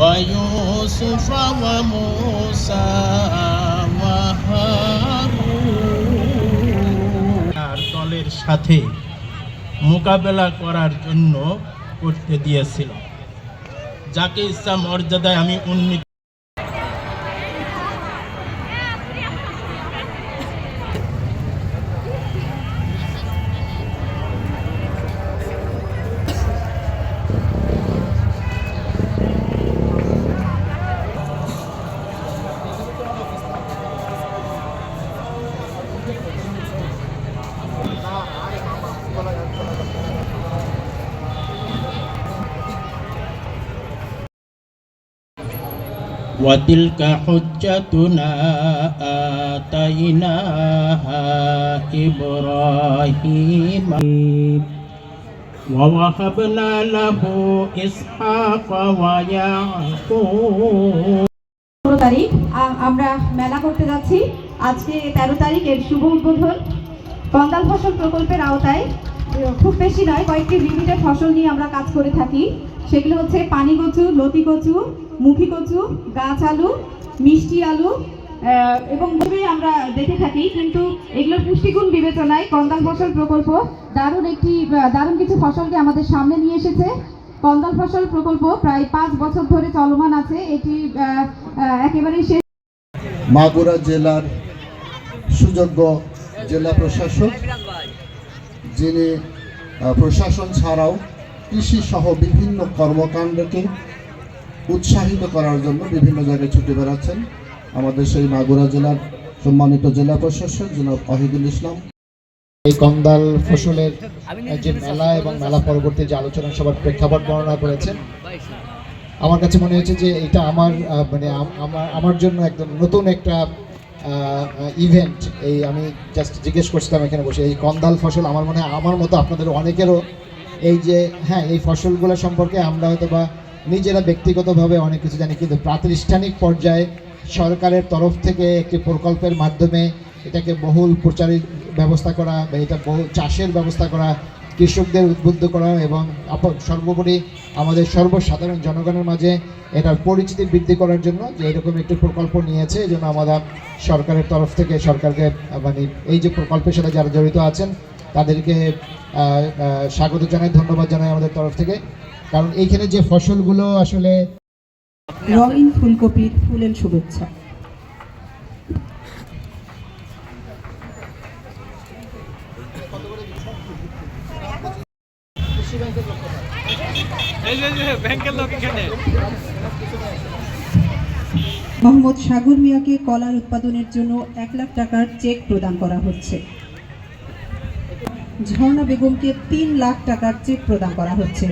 ويوسف وموسى وهارون আর দলের সাথে মোকাবেলা করার জন্য করতে দিয়েছিল যাকে ইচ্ছা মর্যাদায় আমি উন্নীত وتلك حجتنا آتيناها إبراهيم ووهبنا له إسحاق ويعقوب পনেরো তারিখ আ- আমরা মেলা করতে যাচ্ছি আজকে তেরো তারিখ এর শুভ উদ্বোধন কন্দাল ফসল প্রকল্পের আওতায় আহ, খুব বেশি নয় কয়েকটি লিমিটেড ফসল নিয়ে আমরা কাজ করে থাকি সেগুলো হচ্ছে পানি কচু, লতি কচু, মুখী কচু, গাছ আলু, মিষ্টি আলু এবং আমরা দেখে থাকি, কিন্তু এগুলোর পুষ্টিগুণ বিবেচনায় কন্দাল ফসল প্রকল্প দারুণ একটি দারুণ কিছু ফসলকে আমাদের সামনে নিয়ে এসেছে। কন্দাল ফসল প্রকল্প প্রায় পাঁচ বছর ধরে চলমান আছে। এটি একেবারেই শেষ। মাগুরা জেলার সুযোগ্য জেলা প্রশাসক, যিনি প্রশাসন ছাড়াও কৃষি সহ বিভিন্ন কর্মকাণ্ডকে উৎসাহিত করার জন্য বিভিন্ন জায়গায় ছুটে বেড়াচ্ছেন আমাদের সেই মাগুরা জেলার সম্মানিত জেলা প্রশাসক জনাব ওয়াহিদুল ইসলাম। এই কন্দাল ফসলের যে মেলা এবং মেলা পরবর্তী যে আলোচনা সবার প্রেক্ষাপট বর্ণনা করেছেন, আমার কাছে মনে হচ্ছে যে এটা আমার মানে আমার আমার জন্য একদম নতুন একটা ইভেন্ট এই আমি জাস্ট জিজ্ঞেস করছিলাম এখানে বসে, এই কন্দাল ফসল আমার মনে হয়, আমার মতো আপনাদের অনেকেরও এই যে হ্যাঁ এই ফসলগুলো সম্পর্কে আমরা হয়তো বা নিজেরা ব্যক্তিগতভাবে অনেক কিছু জানি, কিন্তু প্রাতিষ্ঠানিক পর্যায়ে সরকারের তরফ থেকে একটি প্রকল্পের মাধ্যমে এটাকে বহুল প্রচারের ব্যবস্থা করা বা এটা বহু চাষের ব্যবস্থা করা, কৃষকদের উদ্বুদ্ধ করা এবং সর্বোপরি আমাদের সর্বসাধারণ জনগণের মাঝে এটার পরিচিতি বৃদ্ধি করার জন্য যে এরকম একটি প্রকল্প নিয়েছে, এই জন্য আমরা সরকারের তরফ থেকে সরকারকে মানে এই যে প্রকল্পের সাথে যারা জড়িত আছেন তাদেরকে স্বাগত জানাই, ধন্যবাদ জানাই আমাদের তরফ থেকে। কারণ এইখানে যে ফসলগুলো আসলে রঙিন ফুলকপির ফুলেল শুভেচ্ছা। মোহাম্মদ সাগর মিয়াকে কলার উৎপাদনের জন্য এক লাখ টাকার চেক প্রদান করা হচ্ছে। ঝর্ণা বেগমকে তিন লাখ টাকার চেক প্রদান করা হচ্ছে।